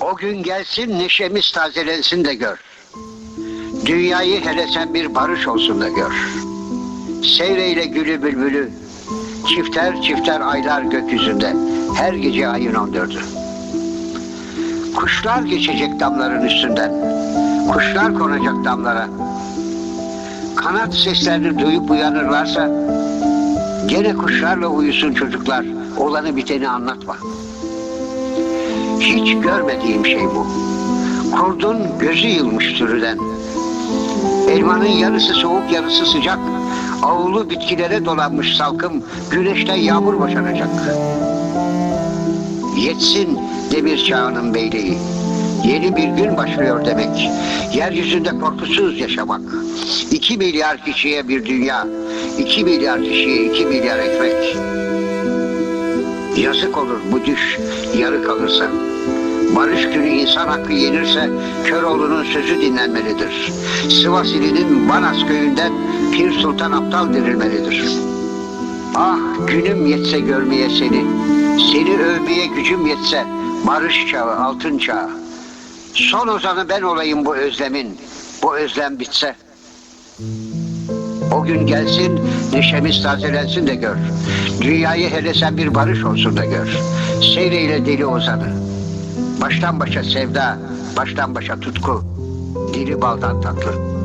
O gün gelsin neşemiz tazelensin de gör. Dünyayı hele sen bir barış olsun da gör. Seyreyle gülü bülbülü, çifter çifter aylar gökyüzünde, her gece ayın on dördü. Kuşlar geçecek damların üstünden, kuşlar konacak damlara. Kanat seslerini duyup uyanırlarsa, gene kuşlarla uyusun çocuklar, olanı biteni anlatma. Hiç görmediğim şey bu. Kurdun gözü yılmış sürüden. Elmanın yarısı soğuk yarısı sıcak. Avulu bitkilere dolanmış salkım güneşten yağmur boşanacak. Yetsin demir çağının beyliği. Yeni bir gün başlıyor demek. Yeryüzünde korkusuz yaşamak. İki milyar kişiye bir dünya. iki milyar kişiye iki milyar ekmek. Yazık olur bu düş yarı kalırsa. Barış günü insan hakkı yenirse Köroğlu'nun sözü dinlenmelidir. Sivas ilinin Banas köyünden Pir Sultan Aptal dirilmelidir. Ah günüm yetse görmeye seni, seni övmeye gücüm yetse barış çağı, altın çağı. Son ozanı ben olayım bu özlemin, bu özlem bitse. O gün gelsin, neşemiz tazelensin de gör. Dünyayı hele sen bir barış olsun da gör. Seyreyle deli ozanı. Baştan başa sevda, baştan başa tutku. Dili baldan tatlı.